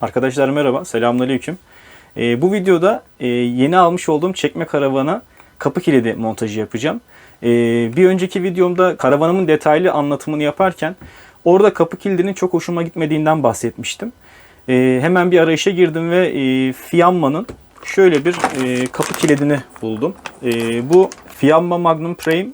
Arkadaşlar merhaba, selamünaleyküm. Ee, bu videoda e, yeni almış olduğum çekme karavana kapı kilidi montajı yapacağım. Ee, bir önceki videomda karavanımın detaylı anlatımını yaparken orada kapı kilidinin çok hoşuma gitmediğinden bahsetmiştim. Ee, hemen bir arayışa girdim ve e, Fiamma'nın şöyle bir e, kapı kilidini buldum. E, bu Fiamma Magnum Prime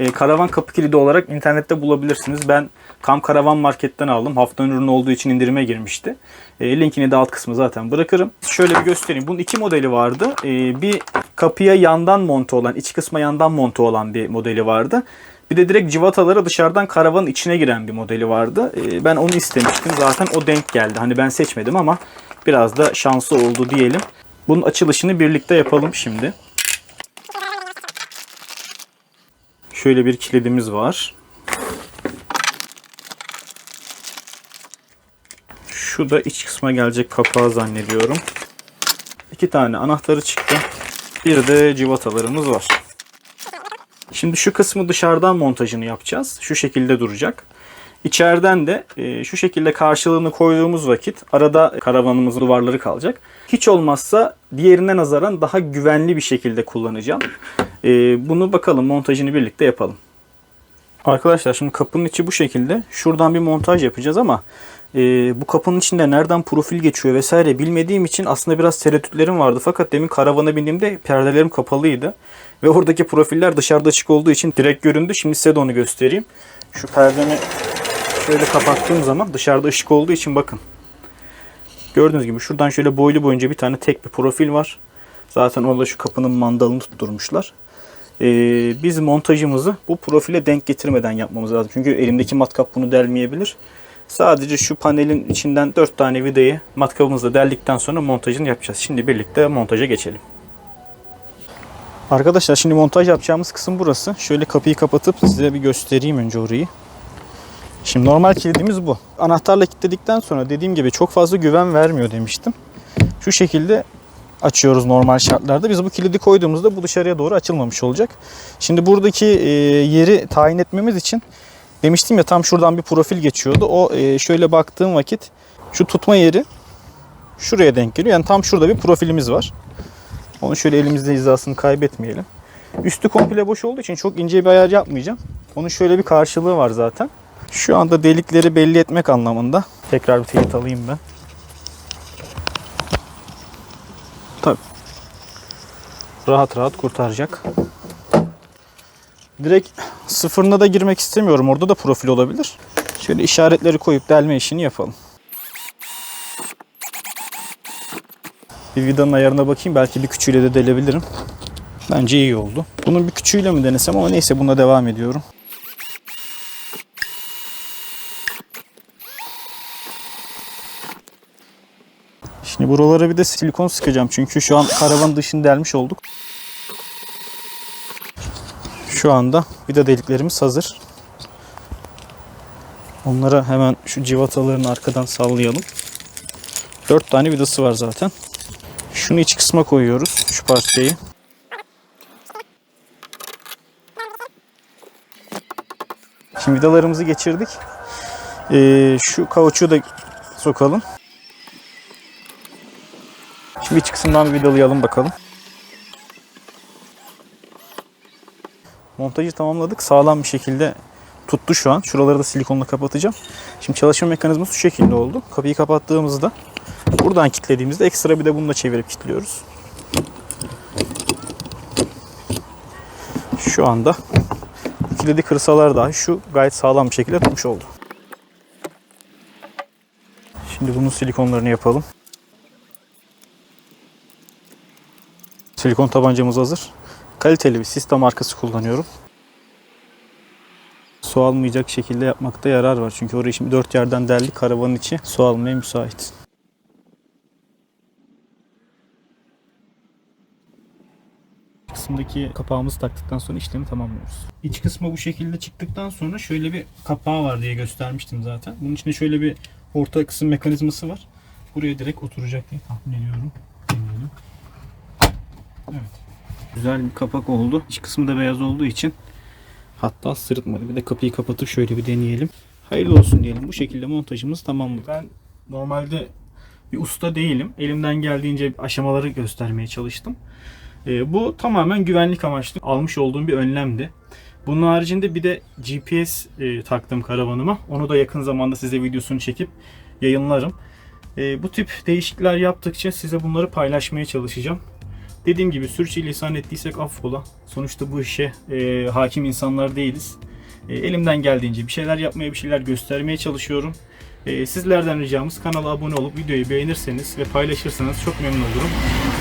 e, karavan kapı kilidi olarak internette bulabilirsiniz. Ben Kam Karavan Market'ten aldım. Haftanın ürünü olduğu için indirime girmişti. E, linkini de alt kısmı zaten bırakırım. Şöyle bir göstereyim. Bunun iki modeli vardı. E, bir kapıya yandan monte olan, iç kısma yandan monte olan bir modeli vardı. Bir de direkt civatalara dışarıdan karavanın içine giren bir modeli vardı. E, ben onu istemiştim. Zaten o denk geldi. Hani ben seçmedim ama biraz da şanslı oldu diyelim. Bunun açılışını birlikte yapalım şimdi. Şöyle bir kilidimiz var. Şu da iç kısma gelecek kapağı zannediyorum. İki tane anahtarı çıktı. Bir de civatalarımız var. Şimdi şu kısmı dışarıdan montajını yapacağız. Şu şekilde duracak. İçeriden de e, şu şekilde karşılığını koyduğumuz vakit arada karavanımızın duvarları kalacak. Hiç olmazsa diğerine nazaran daha güvenli bir şekilde kullanacağım. E, bunu bakalım montajını birlikte yapalım. Arkadaşlar şimdi kapının içi bu şekilde. Şuradan bir montaj yapacağız ama e, bu kapının içinde nereden profil geçiyor vesaire bilmediğim için aslında biraz tereddütlerim vardı. Fakat demin karavana bindiğimde perdelerim kapalıydı. Ve oradaki profiller dışarıda açık olduğu için direkt göründü. Şimdi size de onu göstereyim. Şu perdemi şöyle kapattığım zaman dışarıda ışık olduğu için bakın. Gördüğünüz gibi şuradan şöyle boylu boyunca bir tane tek bir profil var. Zaten orada şu kapının mandalını tutturmuşlar. Ee, biz montajımızı bu profile denk getirmeden yapmamız lazım. Çünkü elimdeki matkap bunu delmeyebilir. Sadece şu panelin içinden 4 tane vidayı matkabımızla deldikten sonra montajını yapacağız. Şimdi birlikte montaja geçelim. Arkadaşlar şimdi montaj yapacağımız kısım burası. Şöyle kapıyı kapatıp size bir göstereyim önce orayı. Şimdi normal kilidimiz bu. Anahtarla kilitledikten sonra dediğim gibi çok fazla güven vermiyor demiştim. Şu şekilde açıyoruz normal şartlarda. Biz bu kilidi koyduğumuzda bu dışarıya doğru açılmamış olacak. Şimdi buradaki e, yeri tayin etmemiz için demiştim ya tam şuradan bir profil geçiyordu. O e, şöyle baktığım vakit şu tutma yeri şuraya denk geliyor. Yani tam şurada bir profilimiz var. Onu şöyle elimizde hizasını kaybetmeyelim. Üstü komple boş olduğu için çok ince bir ayar yapmayacağım. Onun şöyle bir karşılığı var zaten. Şu anda delikleri belli etmek anlamında. Tekrar bir teyit alayım ben. Rahat rahat kurtaracak. Direkt sıfırına da girmek istemiyorum. Orada da profil olabilir. Şöyle işaretleri koyup delme işini yapalım. Bir vidanın ayarına bakayım. Belki bir küçüğüyle de delebilirim. Bence iyi oldu. Bunun bir küçüğüyle mi denesem ama neyse buna devam ediyorum. Şimdi buralara bir de silikon sıkacağım. Çünkü şu an karavan dışını delmiş olduk. Şu anda vida deliklerimiz hazır. Onları hemen şu civataların arkadan sallayalım. 4 tane vidası var zaten. Şunu iç kısma koyuyoruz. Şu parçayı. Şimdi vidalarımızı geçirdik. Ee, şu kauçuğu da sokalım. İç kısımdan bir vidalayalım bakalım. Montajı tamamladık. Sağlam bir şekilde tuttu şu an. Şuraları da silikonla kapatacağım. Şimdi çalışma mekanizması şu şekilde oldu. Kapıyı kapattığımızda buradan kilitlediğimizde ekstra bir de bunu da çevirip kilitliyoruz. Şu anda kilidi kırsalar dahi şu gayet sağlam bir şekilde tutmuş oldu. Şimdi bunun silikonlarını yapalım. Silikon tabancamız hazır. Kaliteli bir sistem markası kullanıyorum. Su almayacak şekilde yapmakta yarar var. Çünkü orayı şimdi dört yerden deldik. Karavanın içi su almaya müsait. kısımdaki kapağımızı taktıktan sonra işlemi tamamlıyoruz. İç kısmı bu şekilde çıktıktan sonra şöyle bir kapağı var diye göstermiştim zaten. Bunun içinde şöyle bir orta kısım mekanizması var. Buraya direkt oturacak diye tahmin ediyorum. Evet. Güzel bir kapak oldu. İç kısmı da beyaz olduğu için hatta sırıtmadı. Bir de kapıyı kapatıp şöyle bir deneyelim. Hayırlı olsun diyelim. Bu şekilde montajımız tamamladık. Ben normalde bir usta değilim. Elimden geldiğince aşamaları göstermeye çalıştım. E, bu tamamen güvenlik amaçlı almış olduğum bir önlemdi. Bunun haricinde bir de GPS e, taktım karavanıma. Onu da yakın zamanda size videosunu çekip yayınlarım. E, bu tip değişiklikler yaptıkça size bunları paylaşmaya çalışacağım. Dediğim gibi sürçülisan ettiysek affola. Sonuçta bu işe e, hakim insanlar değiliz. E, elimden geldiğince bir şeyler yapmaya, bir şeyler göstermeye çalışıyorum. E, sizlerden ricamız kanala abone olup videoyu beğenirseniz ve paylaşırsanız çok memnun olurum.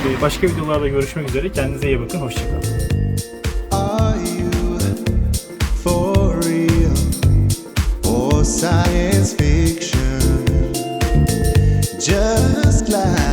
E, başka videolarda görüşmek üzere. Kendinize iyi bakın. Hoşçakalın. science fiction just like